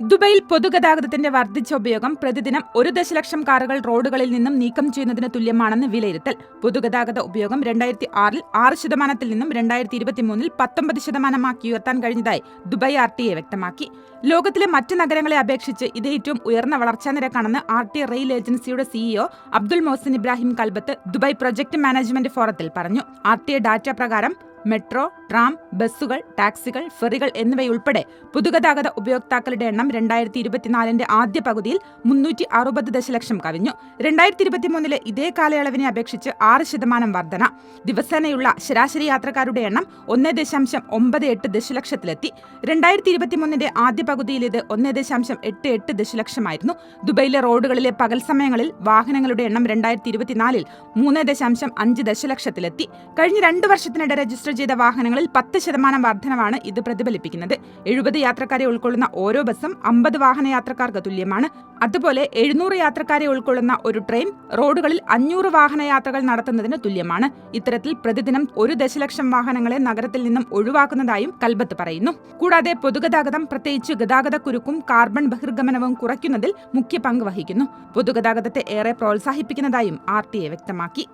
ദുബൈയിൽ പൊതുഗതാഗതത്തിന്റെ വർദ്ധിച്ച ഉപയോഗം പ്രതിദിനം ഒരു ദശലക്ഷം കാറുകൾ റോഡുകളിൽ നിന്നും നീക്കം ചെയ്യുന്നതിന് തുല്യമാണെന്ന് വിലയിരുത്തൽ. പൊതുഗതാഗത ഉപയോഗം രണ്ടായിരത്തി ആറിൽ ആറ് ശതമാനത്തിൽ നിന്നും രണ്ടായിരത്തി ഇരുപത്തിമൂന്നിൽ പത്തൊമ്പത് ശതമാനമാക്കി ഉയർത്താൻ കഴിഞ്ഞതായി ദുബൈ ആർ ടി എ വ്യക്തമാക്കി. ലോകത്തിലെ മറ്റ് നഗരങ്ങളെ അപേക്ഷിച്ച് ഇത് ഏറ്റവും ഉയർന്ന വളർച്ചാ നിരക്കാണെന്ന് ആർ ടി റെയിൽ ഏജൻസിയുടെ CEO Abdul Mohsin Ibrahim Kalbat Dubai project management ഫോറത്തിൽ പറഞ്ഞു. ആർ ടി ഡാറ്റ പ്രകാരം മെട്രോ ട്രാം ബസ്സുകൾ ടാക്സികൾ ഫെറികൾ എന്നിവയുൾപ്പെടെ പൊതുഗതാഗത ഉപയോക്താക്കളുടെ എണ്ണം രണ്ടായിരത്തി ഇരുപത്തിനാലിന്റെ ആദ്യ പകുതിയിൽ മുന്നൂറ്റി അറുപത് ദശലക്ഷം കവിഞ്ഞു. രണ്ടായിരത്തി ഇരുപത്തിമൂന്നിലെ ഇതേ കാലയളവിനെ അപേക്ഷിച്ച് ആറ് ശതമാനം വർധന. ദിവസേനയുള്ള ശരാശരി യാത്രക്കാരുടെ എണ്ണം ഒന്ന് ദശാംശം ഒമ്പത് എട്ട് ദശലക്ഷത്തിലെത്തി. രണ്ടായിരത്തി ഇരുപത്തിമൂന്നിന്റെ ആദ്യ പകുതിയിൽ ഇത് ഒന്ന് ദശാംശം എട്ട് എട്ട് ദശലക്ഷമായിരുന്നു. ദുബൈയിലെ റോഡുകളിലെ പകൽ സമയങ്ങളിൽ വാഹനങ്ങളുടെ എണ്ണം രണ്ടായിരത്തി ഇരുപത്തിനാലിൽ മൂന്ന് ദശാംശം അഞ്ച് ദശലക്ഷത്തിലെത്തി. കഴിഞ്ഞ രണ്ട് വർഷത്തിനിടെ രജിസ്റ്റർ ചെയ്ത വാഹനങ്ങളിൽ പത്ത് ശതമാനം വർധനവാണ് ഇത് പ്രതിഫലിപ്പിക്കുന്നത്. എഴുപത് യാത്രക്കാരെ ഉൾക്കൊള്ളുന്ന ഓരോ ബസ്സും അമ്പത് വാഹന യാത്രക്കാർക്ക് തുല്യമാണ്. അതുപോലെ എഴുന്നൂറ് യാത്രക്കാരെ ഉൾക്കൊള്ളുന്ന ഒരു ട്രെയിൻ റോഡുകളിൽ അഞ്ഞൂറ് വാഹന യാത്രകൾ നടത്തുന്നതിന് തുല്യമാണ്. ഇത്തരത്തിൽ പ്രതിദിനം ഒരു ദശലക്ഷം വാഹനങ്ങളെ നഗരത്തിൽ നിന്നും ഒഴിവാക്കുന്നതായും കൽബത്ത് പറയുന്നു. കൂടാതെ പൊതുഗതാഗതം പ്രത്യേകിച്ച് ഗതാഗത കുരുക്കും കാർബൺ ബഹിർഗമനവും കുറയ്ക്കുന്നതിൽ മുഖ്യ പങ്ക് വഹിക്കുന്നു. പൊതുഗതാഗതത്തെ ഏറെ പ്രോത്സാഹിപ്പിക്കുന്നതായും ആർ വ്യക്തമാക്കി.